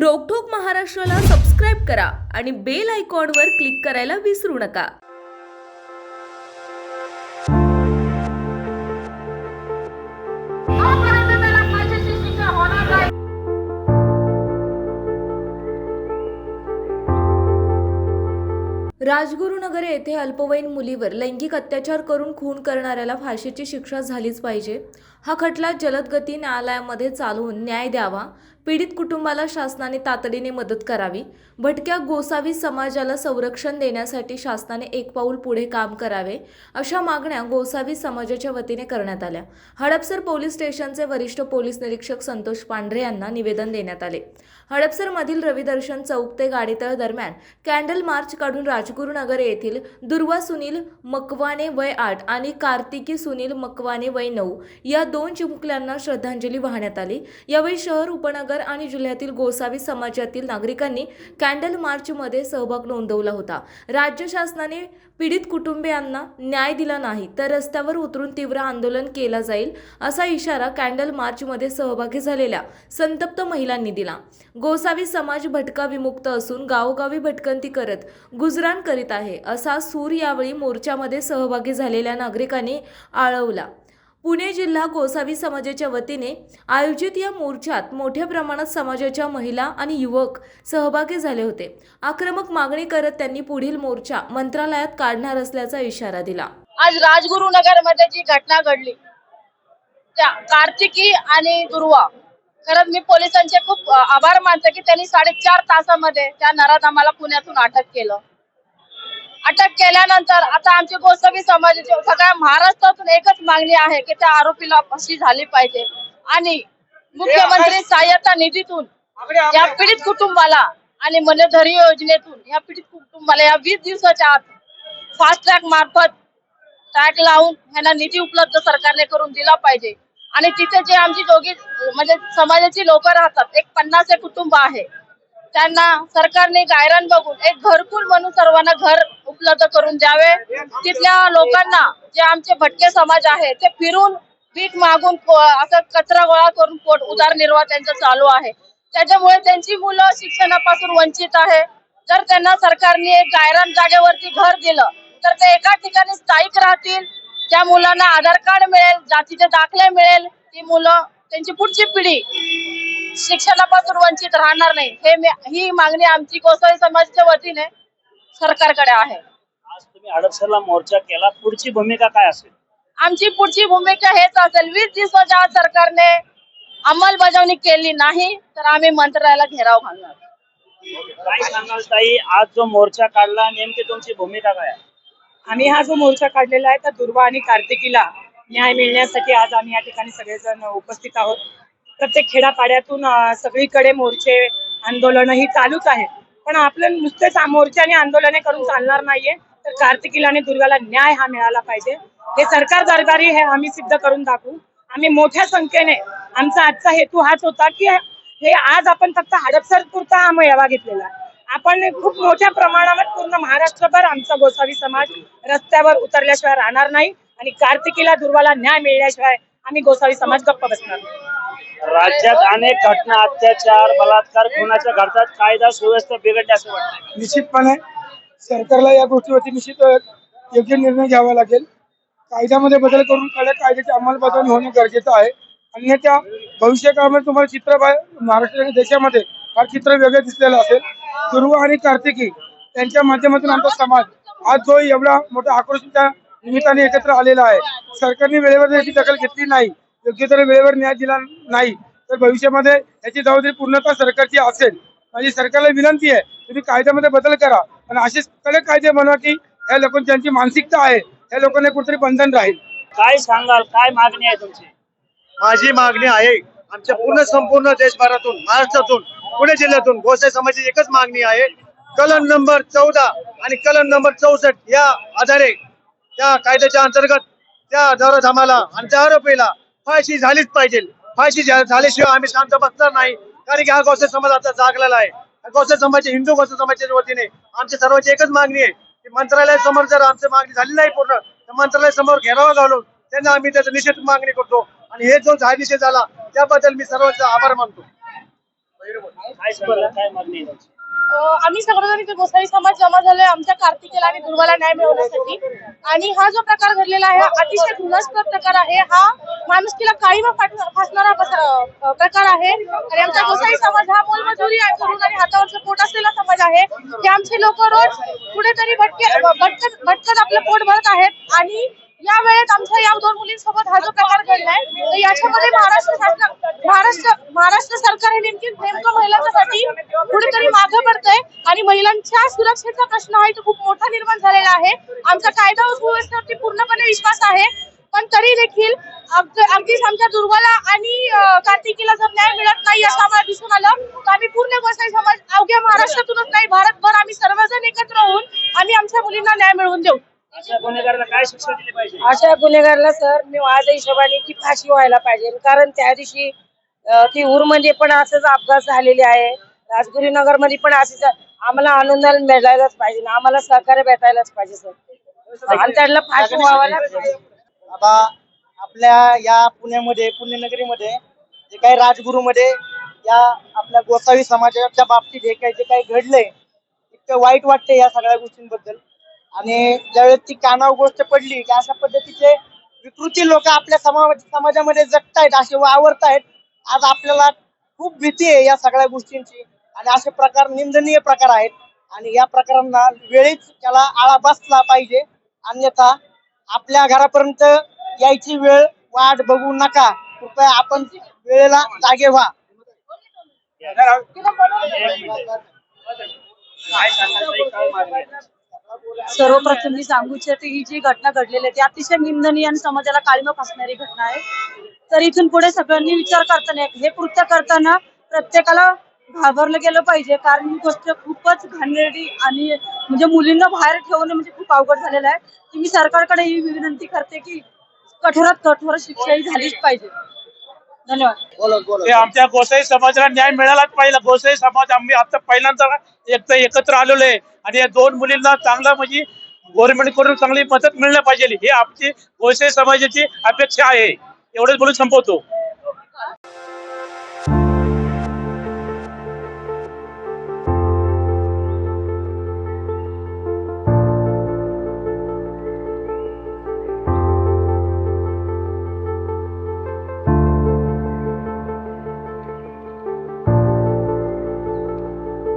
रोकठोक महाराष्ट्राला सबस्क्राईब करा आणि बेल आयकॉनवर क्लिक करायला विसरू नका. राजगुरुनगर येथे अल्पवयीन मुलीवर लैंगिक अत्याचार करून खून करणाऱ्याला फाशीची शिक्षा झालीच पाहिजे. हा खटला जलद गती न्यायालयामध्ये चालवून न्याय द्यावा. पीडित कुटुंबाला शासनाने तातडीने मदत करावी. भटक्या गोसावी समाजाला संरक्षण देण्यासाठी शासनाने एक पाऊल पुढे काम करावे अशा मागण्या गोसावी समाजाच्या वतीने करण्यात आल्या. हडपसर पोलीस स्टेशनचे वरिष्ठ पोलीस निरीक्षक संतोष पांढरे यांना निवेदन देण्यात आले. हडपसरमधील रविदर्शन चौक ते गाडीतळ दरम्यान कॅन्डल मार्च काढून राजगुरुनगर येथील दुर्वा सुनील मकवाने वय आठ आणि कार्तिकी सुनील मकवाने वय नऊ या दोन चिमुकल्यांना श्रद्धांजली वाहण्यात आली. यावेळी शहर उपनगर आणि जिल्ह्यातील गोसावी समाजातील नागरिकांनी कॅन्डल मार्चमध्ये सहभाग नोंदवला होता. राज्य शासनाने पीडित कुटुंबियांना न्याय दिला नाही तर रस्त्यावर उतरून तीव्र आंदोलन केला जाईल असा इशारा कॅन्डल मार्चमध्ये सहभागी झालेल्या संतप्त महिलांनी दिला. गोसावी समाज भटका विमुक्त असून गावोगावी भटकंती करत गुजराण करीत आहे असा सूर यावेळी मोर्चामध्ये सहभागी झालेल्या नागरिकांनी आळवला. पुणे जिल्हा गोसावी समाजाच्या वतीने आयोजित या मोर्चात मोठ्या प्रमाणात समाजाच्या महिला आणि युवक सहभागी झाले होते. आक्रमक मागणी करत त्यांनी पुढील मोर्चा मंत्रालयात काढणार असल्याचा इशारा दिला. आज राजगुरुनगरमध्ये जी घटना घडली त्या कार्तिकी आणि दुर्वा खरंच मी पोलिसांचे खूप आभार मानते की त्यांनी साडेचार तासामध्ये त्या नराधामाला पुण्यातून अटक केलं. अटक केल्यानंतर आता आमची गोसावी समाजाची सगळ्या महाराष्ट्रातून एकच मागणी आहे की त्या आरोपीला फाशी झाली पाहिजे. आणि मुख्यमंत्री सहाय्यता निधीतून या पीडित कुटुंबाला आणि मनधरी योजनेतून या पीडित कुटुंबाला या वीस दिवसाच्या आत फास्ट ट्रॅक मार्फत टॅग लावून ह्यांना निधी उपलब्ध सरकारने करून दिला पाहिजे. आणि तिथे जे आमची दोघी म्हणजे समाजाची लोक राहतात एक पन्नास एक कुटुंब आहे. त्यांना सरकारने गायरान बघून एक घरकुल म्हणून सर्वांना घर उपलब्ध करून द्यावे. तिथल्या लोकांना जे आमचे भटके समाज आहे ते फिरून भीक मागून असं कचरा गोळा करून पोट उदारनिर्वाह त्यांचा चालू आहे. त्याच्यामुळे त्यांची मुलं शिक्षणापासून वंचित आहे. जर त्यांना सरकारने एक गायरान जागेवरती घर दिलं तर ते एका ठिकाणी स्थायिक राहतील. त्या मुलांना आधार कार्ड मिळेल जातीचे दाखले मिळेल. ती मुलं त्यांची पुढची पिढी शिक्षणापासून वंचित राहणार नाही. हे ही मागणी आमची गोसावी समाजाच्या वतीने सरकारकडे आहे. आज तुम्ही हडपसरला मोर्चा केला. पुढची भूमिका काय असेल? आमची पुढची भूमिका हेच असेल. वीस दिवसाच्या आत सरकारने अंमलबजावणी केली नाही तर आम्ही मंत्रालयाला घेराव घालणार. काय सांगाल ताई? आज जो मोर्चा काढला नेमकी तुमची भूमिका काय आहे? आम्ही हा जो मोर्चा काढलेला आहे त्या दुर्वा आणि कार्तिकीला न्याय मिळण्यासाठी आज आम्ही या ठिकाणी सगळेजण उपस्थित आहोत. प्रत्येक खेडापाड्यातून अं, सगळीकडे मोर्चे आंदोलन ही चालूच आहेत. पण आपलं नुसतेच मोर्चाने आंदोलने करून चालणार नाहीये. तर कार्तिकीला आणि दुर्गाला न्याय हा मिळाला पाहिजे. हे सरकार दरबारी हे आम्ही सिद्ध करून दाखवू. आम्ही मोठ्या संख्येने आमचा आजचा हेतू हाच होता की हे आज आपण फक्त हडपसर पुरता हा मेळावा घेतलेला आपण खूप मोठ्या प्रमाणावर पूर्ण महाराष्ट्रभर आमचा गोसावी समाज रस्त्यावर उतरल्याशिवाय राहणार नाही आणि कार्तिकीला दुर्वाला न्याय मिळाल्याशिवाय आम्ही गोसावी समाज गप्प बसणार नाही. राज्यात अनेक घटना अत्याचार बलात्कार खुनाच्या घडतात कायदा सुव्यवस्था बिघडते असं वाटतं निश्चितपणे सरकारला या गोष्टीवरती निश्चित योग्य निर्णय घ्यावा लागेल. कायद्यामध्ये बदल करून कडक कायद्याची अंमलबजावणी होणे गरजेचं आहे. अन्यथा भविष्य काळामध्ये तुम्हाला चित्र महाराष्ट्र आणि देशामध्ये फार चित्र वेगळं दिसलेलं असेल. गुरु आणि कार्तिकी त्यांच्या माध्यमातून आमचा समाज आज जो एवढा मोठा आक्रोशाच्या निमित्ताने एकत्र आलेला आहे. सरकारने वेळेवर याची दखल घेतली नाही. योग्य तर वेळेवर न्याय दिला नाही तर भविष्यामध्ये याची जबाबदारी पूर्णतः सरकारची असेल. माझी सरकारला विनंती आहे तुम्ही कायद्यामध्ये बदल करा. आणि असे कडक कायदे बनवा की ह्या लोकांची ज्यांची मानसिकता आहे त्या लोकांना कुठेतरी बंधन राहील. काय सांगाल? काय मागणी आहे तुमची? माझी मागणी आहे आमच्या पूर्ण संपूर्ण देशभरातून महाराष्ट्रातून पुणे जिल्ह्यातून गोसाई समाजाची एकच मागणी आहे. कलम नंबर चौदा आणि कलम नंबर चौसष्ट या आधारे त्या कायद्याच्या अंतर्गत त्या नरधामाला आणि त्या आरोपीला फाशी झालीच पाहिजे. फाशी झाल्याशिवाय आम्ही शांत बसणार नाही. कारण की हा गौसे समाज आता जागलेला आहे. हा गोसाई समाज हिंदू गोसाई समाजाच्या वतीने आमच्या सर्वांची एकच मागणी आहे की मंत्रालयासमोर जर आमची मागणी झाली नाही पूर्ण तर मंत्रालयासमोर घेरावा घालून त्यांना आम्ही त्याचा निषेध मागणी करतो. आणि हे जो झा निषेध झाला त्याबद्दल मी सर्वांचा आभार मानतो. आम्ही सगळेजण इथे गोसावी समाज जमा झालोय. आमच्या कार्तिकेला आणि दुर्वाला न्याय मिळवण्यासाठी. आणि हा जो प्रकार घडलेला आहे हा अतिशय घृणास्पद प्रकार आहे. हा माणुसकीला काळीमा फासणारा प्रकार आहे. आणि आमचा गोसाई समाज हा मोलमजुरी करून आणि हातावरचं पोट असलेला समाज आहे. की आमचे लोक रोज कुठेतरी भटके भटकत भटकत आपलं पोट भरत आहेत. आणि या वेळेत आमच्या या दोन मुलींसोबत हा जो प्रकार घडलाय तर याच्यामध्ये महाराष्ट्र शासन महाराष्ट्र महाराष्ट्र सरकार हे नेमकी नेमकं महिलांसाठी कुठेतरी मागं पडतंय आणि महिलांच्या सुरक्षेचा प्रश्न आहे तो खूप मोठा निर्माण झालेला आहे. आमचा कायदा सुव्यवस्थेवरती पूर्णपणे विश्वास आहे. पण तरी देखील अग- अगदीच आमच्या दुर्गाला आणि कार्तिकीला जर न्याय मिळत नाही असं आम्हाला दिसून आलं तर आम्ही पूर्ण गोसाई समाज अवघ्या महाराष्ट्रातूनच नाही भारतभर आम्ही सर्वजण एकत्र होऊन आम्ही आमच्या मुलींना न्याय मिळवून देऊ. अशा गुन्हेगाराला काय शिक्षा दिली पाहिजे? अशा गुन्हेगारला सर मी माझ्या हिशोबाने की फाशी व्हायला पाहिजे. कारण त्या दिवशी अं, ती मध्ये पण असंच अपघात झालेले आहे. राजगुरी नगरमध्ये पण असेच आम्हाला आनंदाला मिळायलाच पाहिजे. आम्हाला सहकार्य भेटायलाच पाहिजे सर. आणि त्याला फाशी व्हायला पाहिजे आता आपल्या या पुण्यामध्ये पुण्यनगरीमध्ये जे काही राजगुरूमध्ये या आपल्या गोसावी समाजाच्या बाबतीत हे काही जे काही घडलंय इतकं वाईट वाटतंय या सगळ्या गोष्टींबद्दल. आणि ज्यावेळेस ती कानावर गोष्ट पडली की अशा पद्धतीचे विकृती लोक आपल्या समाज समाजामध्ये जगतायत असे वावरतायत आज आपल्याला खूप भीती आहे या सगळ्या गोष्टींची. आणि असे प्रकार निंदनीय प्रकार आहेत. आणि या प्रकारांना वेळीच त्याला आळा बसला पाहिजे. अन्यथा आपल्या घरापर्यंत यायची वेळ वाट बघू नका. कृपया आपण वेळेला जागे व्हा. काय सर्वप्रथम मी सांगू इच्छिते ही जी घटना घडलेली आहे ती अतिशय निंदनीय आणि समाजाला काळीमा फासणारी घटना आहे. तर इथून पुढे सगळ्यांनी विचार करताना हे कृत्य करताना प्रत्येकाला घाबरलं गेलं पाहिजे. कारण ही गोष्ट खूपच घाणेरडी आणि म्हणजे मुलींना बाहेर ठेवणं म्हणजे खूप अवघड झालेलं आहे. की मी सरकारकडे ही विनंती करते की कठोरात कठोर शिक्षा ही झालीच पाहिजे. धन्यवाद. ते आमच्या गोसाई समाजाला न्याय मिळालाच पाहिजे. गोसाई समाज आम्ही आता पहिल्यांदा एक एकत्र आलेलो आहे. आणि या दोन मुलींना चांगला म्हणजे गव्हर्नमेंटकडून चांगली मदत मिळलं पाहिजे. ही आमची गोसाई समाजाची अपेक्षा आहे. एवढंच बोलून संपवतो.